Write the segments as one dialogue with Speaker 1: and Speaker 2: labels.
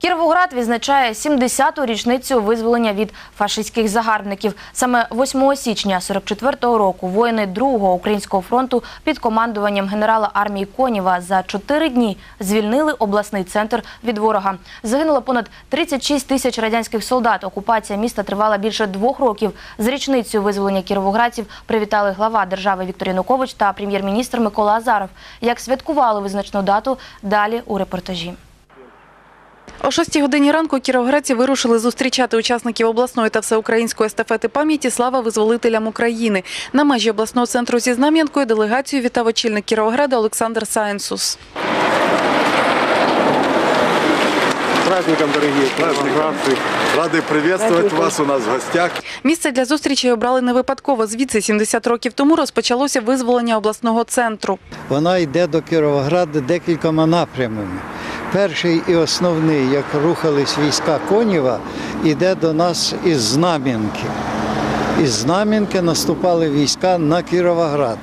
Speaker 1: Кіровоград відзначає 70-ту річницю визволення від фашистських загарбників. Саме 8 січня 44-го року воїни Другого українського фронту під командуванням генерала армії Коніва за чотири дні звільнили обласний центр від ворога. Загинуло понад 36 тисяч радянських солдат. Окупація міста тривала більше двох років. З річницею визволення кіровоградців привітали глава держави Віктор Янукович та прем'єр-міністр Микола Азаров. Як святкували визначну дату, далі у репортажі.
Speaker 2: О 6 годині ранку кіровоградці вирушили зустрічати учасників обласної та всеукраїнської естафети пам'яті «Слава визволителям України». На межі обласного центру зі Знам'янкою делегацію вітав очільник Кіровограда Олександр Сайенсус.
Speaker 3: праздником, дорогие праздники. Рады приветствовать вас у нас в гостях.
Speaker 2: Місце для зустрічі обрали не випадково. Звідси 70 років тому розпочалося визволення обласного центру.
Speaker 4: Вона йде до Кіровограда декількома напрямами. Перший і основний, як рухались війська Коніва, іде до нас із Знам'янки. Із Знам'янки наступали війська на Кіровоград.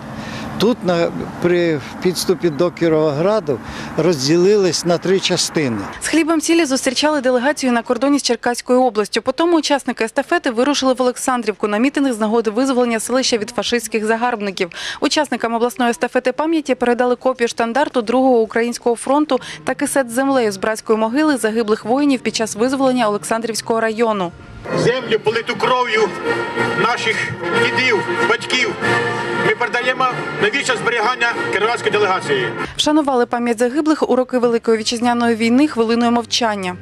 Speaker 4: Тут на, при підступі до Кіровограду розділились на три частини.
Speaker 2: З хлібом сілі зустрічали делегацію на кордоні з Черкаською областю. Потім учасники естафети вирушили в Олександрівку на мітинг з нагоди визволення селища від фашистських загарбників. Учасникам обласної естафети пам'яті передали копію штандарту Другого українського фронту та кисет з землею з братської могили загиблих воїнів під час визволення Олександрівського району.
Speaker 5: Землю, политу кров'ю наших дідів, батьків. Ми передаємо на вічне зберігання кіровоградської делегації.
Speaker 2: Вшанували пам'ять загиблих у роки Великої вітчизняної війни хвилиною мовчання.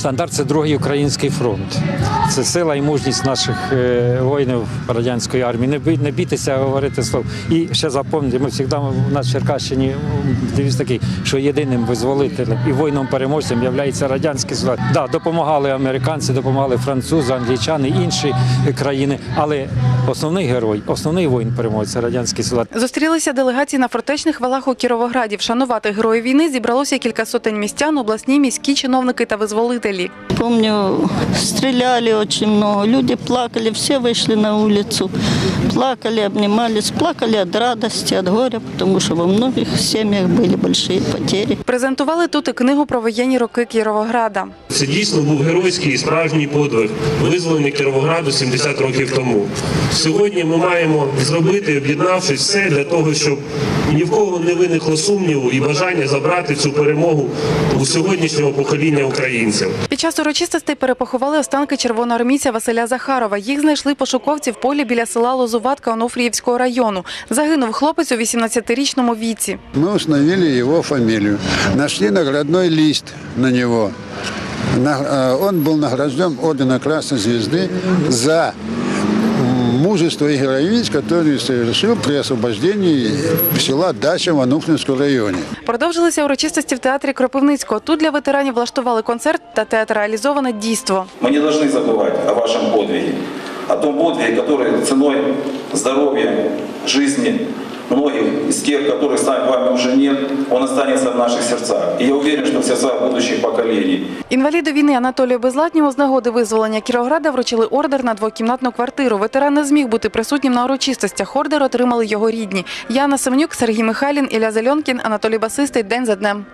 Speaker 6: Штандарт це другий український фронт. Це сила і мужність наших е, воїнів радянської армії. Не бій- не бійтеся говорити слов. І ще запам'ятайте, ми завжди у нас в Черкащині девіз такий, що єдиним визволителем і воїном переможцем є радянський солдат. Да, допомагали американці, допомагали французи, англічани, інші країни. Але основний герой, основний воїн переможець це радянський солдат.
Speaker 2: Зустрілися делегації на фортечних валах у Кіровограді. Вшанувати героїв війни зібралося кілька сотень містян, обласні, міські чиновники та визволителі.
Speaker 7: Помню, стреляли очень много, люди плакали, все вышли на улицу, плакали, обнимались, плакали от радости, от горя, потому что во многих семьях были большие потери.
Speaker 2: Презентували тут і книгу про воєнні роки Кіровограда.
Speaker 8: Це дійсно був геройський і справжній подвиг визволення Кіровограду 70 років тому. Сьогодні ми маємо зробити, об'єднавшись, все для того, щоб ні в кого не виникло сумніву і бажання забрати цю перемогу у сьогоднішнього покоління українців.
Speaker 2: Під час урочистостей перепоховали останки червоноармійця Василя Захарова. Їх знайшли пошуковці в полі біля села Лозуватка Онуфріївського району. Загинув хлопець у 18-річному віці.
Speaker 9: Мы установили его фамилию. Нашли наградной лист на него. На- э, Он был награжден орденом Красной Звезды за м, мужество и героизм, который совершил при освобождении села Дача в Ануфринском районе.
Speaker 2: Продовжилися урочистості в театрі Кропивницького. Тут для ветеранів влаштували концерт та театралізоване дійство.
Speaker 10: Мы не должны забывать о вашем подвиге, о том подвиге, который ценой здоровья, жизни многих из тех, которых с вами уже нет, он останется в наших сердцах. И я уверен, что в сердцах будущих поколений.
Speaker 2: Інваліду війни Анатолію Безлатньому з нагоди визволення Кіровграда вручили ордер на двокімнатну квартиру. Ветеран не зміг бути присутнім на урочистостях. Ордер отримали його рідні. Яна Семнюк, Сергій Михайлін, Ілля Зельонкін, Анатолій Басистий. День за днем.